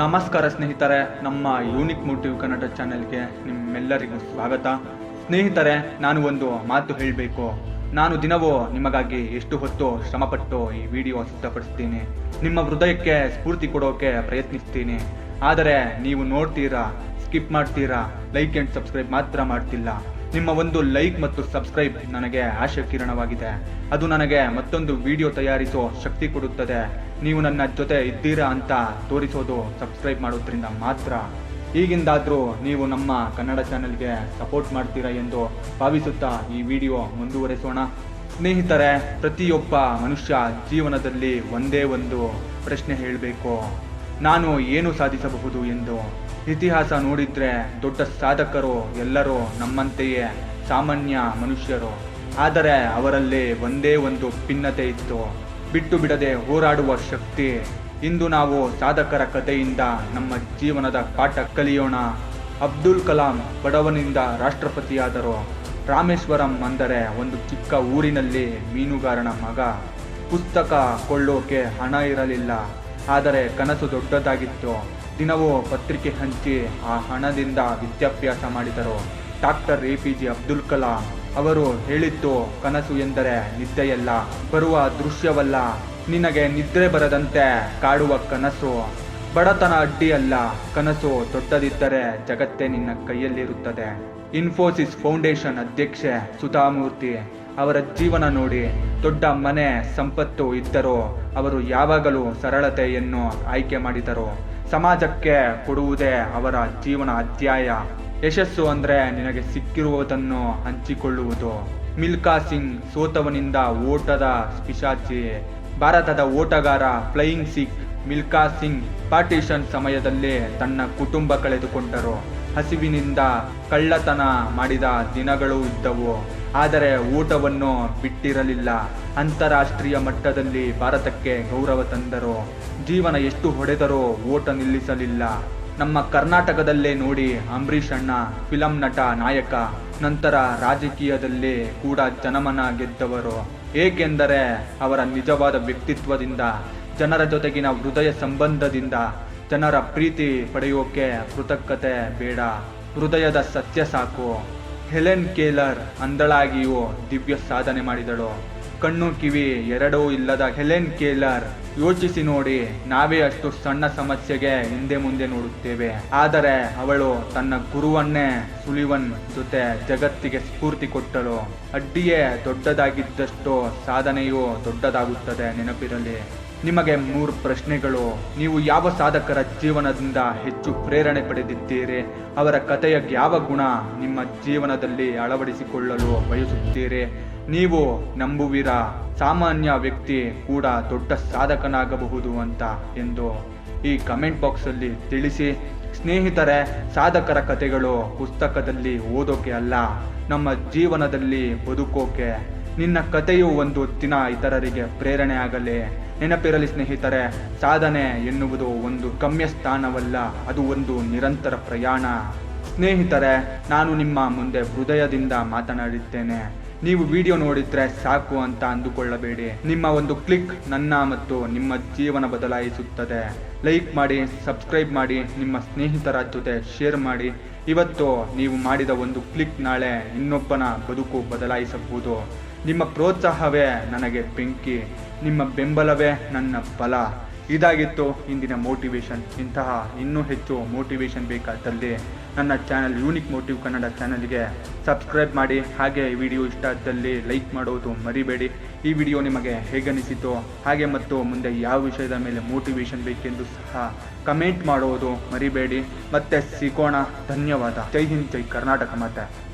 ನಮಸ್ಕಾರ ಸ್ನೇಹಿತರೆ, ನಮ್ಮ ಯೂನಿಕ್ ಮೋಟಿವ್ ಕನ್ನಡ ಚಾನೆಲ್ಗೆ ನಿಮ್ಮೆಲ್ಲರಿಗೂ ಸ್ವಾಗತ. ಸ್ನೇಹಿತರೆ, ನಾನು ಒಂದು ಮಾತು ಹೇಳಬೇಕು. ನಾನು ದಿನವೂ ನಿಮಗಾಗಿ ಎಷ್ಟು ಹೊತ್ತು ಶ್ರಮಪಟ್ಟು ಈ ವಿಡಿಯೋ ಸಿದ್ಧಪಡಿಸ್ತೀನಿ. ನಿಮ್ಮ ಹೃದಯಕ್ಕೆ ಸ್ಫೂರ್ತಿ ಕೊಡೋಕೆ ಪ್ರಯತ್ನಿಸ್ತೀನಿ. ಆದರೆ ನೀವು ನೋಡ್ತೀರಾ, ಸ್ಕಿಪ್ ಮಾಡ್ತೀರಾ, ಲೈಕ್ ಆ್ಯಂಡ್ ಸಬ್ಸ್ಕ್ರೈಬ್ ಮಾತ್ರ ಮಾಡ್ತಿಲ್ಲ. ನಿಮ್ಮ ಒಂದು ಲೈಕ್ ಮತ್ತು ಸಬ್ಸ್ಕ್ರೈಬ್ ನನಗೆ ಆಶಯ ಕಿರಣವಾಗಿದೆ. ಅದು ನನಗೆ ಮತ್ತೊಂದು ವಿಡಿಯೋ ತಯಾರಿಸೋ ಶಕ್ತಿ ಕೊಡುತ್ತದೆ. ನೀವು ನನ್ನ ಜೊತೆ ಇದ್ದೀರಾ ಅಂತ ತೋರಿಸೋದು ಸಬ್ಸ್ಕ್ರೈಬ್ ಮಾಡೋದ್ರಿಂದ ಮಾತ್ರ. ಈಗಿಂದಾದರೂ ನೀವು ನಮ್ಮ ಕನ್ನಡ ಚಾನೆಲ್ಗೆ ಸಪೋರ್ಟ್ ಮಾಡ್ತೀರಾ ಎಂದು ಭಾವಿಸುತ್ತಾ ಈ ವಿಡಿಯೋ ಮುಂದುವರೆಸೋಣ. ಸ್ನೇಹಿತರೆ, ಪ್ರತಿಯೊಬ್ಬ ಮನುಷ್ಯ ಜೀವನದಲ್ಲಿ ಒಂದೇ ಒಂದು ಪ್ರಶ್ನೆ ಹೇಳಬೇಕು. ನಾನು ಏನು ಸಾಧಿಸಬಹುದು ಎಂದು? ಇತಿಹಾಸ ನೋಡಿದ್ರೆ ದೊಡ್ಡ ಸಾಧಕರು ಎಲ್ಲರೂ ನಮ್ಮಂತೆಯೇ ಸಾಮಾನ್ಯ ಮನುಷ್ಯರು. ಆದರೆ ಅವರಲ್ಲಿ ಒಂದೇ ಒಂದು ಭಿನ್ನತೆ ಇತ್ತು. ಬಿಟ್ಟು ಬಿಡದೆ ಹೋರಾಡುವ ಶಕ್ತಿ. ಇಂದು ನಾವು ಸಾಧಕರ ಕಥೆಯಿಂದ ನಮ್ಮ ಜೀವನದ ಪಾಠ ಕಲಿಯೋಣ. ಅಬ್ದುಲ್ ಕಲಾಂ ಬಡವನಿಂದ ರಾಷ್ಟ್ರಪತಿಯಾದರು. ರಾಮೇಶ್ವರಂ ಅಂದರೆ ಒಂದು ಚಿಕ್ಕ ಊರಿನಲ್ಲಿ ಮೀನುಗಾರನ ಮಗ. ಪುಸ್ತಕ ಕೊಳ್ಳೋಕೆ ಹಣ ಇರಲಿಲ್ಲ. ಆದರೆ ಕನಸು ದೊಡ್ಡದಾಗಿತ್ತು. ದಿನವೂ ಪತ್ರಿಕೆ ಹಂಚಿ ಆ ಹಣದಿಂದ ವಿದ್ಯಾಭ್ಯಾಸ ಮಾಡಿದರು doctor A P J Abdul Kalam ಅವರು ಹೇಳಿದ್ದು ಕನಸು ಎಂದರೆ ನಿದ್ದೆಯಲ್ಲ, ಬರುವ ದೃಶ್ಯವಲ್ಲ. ನಿನಗೆ ನಿದ್ರೆ ಬರದಂತೆ ಕಾಡುವ ಕನಸು. ಬಡತನ ಅಡ್ಡಿಯಲ್ಲ, ಕನಸು ದೊಡ್ಡದಿದ್ದರೆ ಜಗತ್ತೇ ನಿನ್ನ ಕೈಯಲ್ಲಿರುತ್ತದೆ. ಇನ್ಫೋಸಿಸ್ ಫೌಂಡೇಶನ್ ಅಧ್ಯಕ್ಷೆ ಸುಧಾಮೂರ್ತಿ ಅವರ ಜೀವನ ನೋಡಿ ದೊಡ್ಡ ಮನೆ ಸಂಪತ್ತು ಇದ್ದರೂ ಅವರು ಯಾವಾಗಲೂ ಸರಳತೆಯನ್ನು ಆಯ್ಕೆ ಮಾಡಿದರು. ಸಮಾಜಕ್ಕೆ ಕೊಡುವುದೇ ಅವರ ಜೀವನ ಅಧ್ಯಾಯ. ಯಶಸ್ಸು ಅಂದರೆ ನಿನಗೆ ಸಿಕ್ಕಿರುವುದನ್ನು ಹಂಚಿಕೊಳ್ಳುವುದು. ಮಿಲ್ಕಾ ಸಿಂಗ್ ಸೋತವನಿಂದ ಓಟದ ಪಿಶಾಚಿ. ಭಾರತದ ಓಟಗಾರ ಫ್ಲೈಯಿಂಗ್ ಸಿಖ್ ಮಿಲ್ಕಾ ಸಿಂಗ್ ಪಾರ್ಟಿಷನ್ ಸಮಯದಲ್ಲಿ ತನ್ನ ಕುಟುಂಬ ಕಳೆದುಕೊಂಡರು. ಹಸಿವಿನಿಂದ ಕಳ್ಳತನ ಮಾಡಿದ ದಿನಗಳು ಇದ್ದವು. ಆದರೆ ಊಟವನ್ನು ಬಿಟ್ಟಿರಲಿಲ್ಲ. ಅಂತಾರಾಷ್ಟ್ರೀಯ ಮಟ್ಟದಲ್ಲಿ ಭಾರತಕ್ಕೆ ಗೌರವ ತಂದರು ಜೀವನ ಎಷ್ಟು ಹೊಡೆದರೂ ಓಟ ನಿಲ್ಲಿಸಲಿಲ್ಲ. ನಮ್ಮ ಕರ್ನಾಟಕದಲ್ಲೇ ನೋಡಿ ಅಂಬರೀಷ್ ಅಣ್ಣ, ಫಿಲಂ ನಟ, ನಾಯಕ, ನಂತರ ರಾಜಕೀಯದಲ್ಲಿ ಕೂಡ ಜನಮನ ಗೆದ್ದವರು. ಏಕೆಂದರೆ ಅವರ ನಿಜವಾದ ವ್ಯಕ್ತಿತ್ವದಿಂದ, ಜನರ ಜೊತೆಗಿನ ಹೃದಯ ಸಂಬಂಧದಿಂದ ಜನರ ಪ್ರೀತಿ ಪಡೆಯೋಕೆ ಕೃತಜ್ಞತೆ ಬೇಡ. ಹೃದಯದ ಸತ್ಯ ಸಾಕು. ಹೆಲೆನ್ ಕೇಲರ್ ಅಂದಳಾಗಿಯೂ ದಿವ್ಯ ಸಾಧನೆ ಮಾಡಿದಳು. ಕಣ್ಣು ಕಿವಿ ಎರಡೂ ಇಲ್ಲದ ಹೆಲೆನ್ ಕೇಲರ್ ಯೋಚಿಸಿ ನೋಡಿ, ನಾವೇ ಅಷ್ಟು ಸಣ್ಣ ಸಮಸ್ಯೆಗೆ ಹಿಂದೆ ಮುಂದೆ ನೋಡುತ್ತೇವೆ. ಆದರೆ ಅವಳು ತನ್ನ ಗುರುವನ್ನೇ ಸುಲಿವನ್ ಜೊತೆ ಜಗತ್ತಿಗೆ ಸ್ಫೂರ್ತಿ ಕೊಟ್ಟಳು. ಅಡ್ಡಿಯೇ ದೊಡ್ಡದಾಗಿದ್ದಷ್ಟು ಸಾಧನೆಯು ದೊಡ್ಡದಾಗುತ್ತದೆ ನೆನಪಿರಲಿ. ನಿಮಗೆ ಮೂರು ಪ್ರಶ್ನೆಗಳು. ನೀವು ಯಾವ ಸಾಧಕರ ಜೀವನದಿಂದ ಹೆಚ್ಚು ಪ್ರೇರಣೆ ಪಡೆದಿದ್ದೀರಿ? ಅವರ ಕಥೆಯ ಯಾವ ಗುಣ ನಿಮ್ಮ ಜೀವನದಲ್ಲಿ ಅಳವಡಿಸಿಕೊಳ್ಳಲು ಬಯಸುತ್ತೀರಿ? ನೀವು ನಂಬುವಿರಾ? ಸಾಮಾನ್ಯ ವ್ಯಕ್ತಿ ಕೂಡ ದೊಡ್ಡ ಸಾಧಕನಾಗಬಹುದು ಅಂತ ಎಂದು ಈ ಕಮೆಂಟ್ ಬಾಕ್ಸಲ್ಲಿ ತಿಳಿಸಿ. ಸ್ನೇಹಿತರೆ, ಸಾಧಕರ ಕಥೆಗಳು ಪುಸ್ತಕದಲ್ಲಿ ಓದೋಕೆ ಅಲ್ಲ, ನಮ್ಮ ಜೀವನದಲ್ಲಿ ಬದುಕೋಕೆ ನಿನ್ನ ಕಥೆಯು ಒಂದು ದಿನ ಇತರರಿಗೆ ಪ್ರೇರಣೆ ಆಗಲಿ ನೆನಪಿರಲಿ ಸ್ನೇಹಿತರೆ. ಸಾಧನೆ ಎನ್ನುವುದು ಒಂದು ಗಮ್ಯ ಸ್ಥಾನವಲ್ಲ ಅದು ಒಂದು ನಿರಂತರ ಪ್ರಯಾಣ. ಸ್ನೇಹಿತರೆ, ನಾನು ನಿಮ್ಮ ಮುಂದೆ ಹೃದಯದಿಂದ ಮಾತನಾಡಿದ್ದೇನೆ. ನೀವು ವಿಡಿಯೋ ನೋಡಿದ್ರೆ ಸಾಕು ಅಂತ ಅಂದುಕೊಳ್ಳಬೇಡಿ. ನಿಮ್ಮ ಒಂದು ಕ್ಲಿಕ್ ನನ್ನ ಮತ್ತು ನಿಮ್ಮ ಜೀವನ ಬದಲಾಯಿಸುತ್ತದೆ. ಲೈಕ್ ಮಾಡಿ, ಸಬ್ಸ್ಕ್ರೈಬ್ ಮಾಡಿ, ನಿಮ್ಮ ಸ್ನೇಹಿತರ ಜೊತೆ ಶೇರ್ ಮಾಡಿ. ಇವತ್ತು ನೀವು ಮಾಡಿದ ಒಂದು ಕ್ಲಿಕ್ ನಾಳೆ ಇನ್ನೊಬ್ಬನ ಬದುಕು ಬದಲಾಯಿಸಬಹುದು. ನಿಮ್ಮ ಪ್ರೋತ್ಸಾಹವೇ ನನಗೆ ಬೆಂಕಿ, ನಿಮ್ಮ ಬೆಂಬಲವೇ ನನ್ನ ಬಲ ಇದಾಗಿತ್ತು ಇಂದಿನ ಮೋಟಿವೇಶನ್. ಇಂತಹ ಇನ್ನೂ ಹೆಚ್ಚು ಮೋಟಿವೇಶನ್ ಬೇಕಾದಲ್ಲಿ ನನ್ನ ಚಾನಲ್ ಯೂನಿಕ್ ಮೋಟಿವ್ ಕನ್ನಡ ಚಾನಲ್ಗೆ ಸಬ್ಸ್ಕ್ರೈಬ್ ಮಾಡಿ. ಹಾಗೆ ಈ ವಿಡಿಯೋ ಇಷ್ಟ ಆದಲ್ಲಿ ಲೈಕ್ ಮಾಡೋದು ಮರಿಬೇಡಿ. ಈ ವಿಡಿಯೋ ನಿಮಗೆ ಹೇಗನಿಸಿತು ಹಾಗೆ ಮತ್ತು ಮುಂದೆ ಯಾವ ವಿಷಯದ ಮೇಲೆ ಮೋಟಿವೇಶನ್ ಬೇಕೆಂದು ಸಹ ಕಮೆಂಟ್ ಮಾಡುವುದು ಮರಿಬೇಡಿ. ಮತ್ತೆ ಸಿಗೋಣ. ಧನ್ಯವಾದ. ಜೈ ಹಿಂದ್, ಜೈ ಕರ್ನಾಟಕ ಮಾತೆ.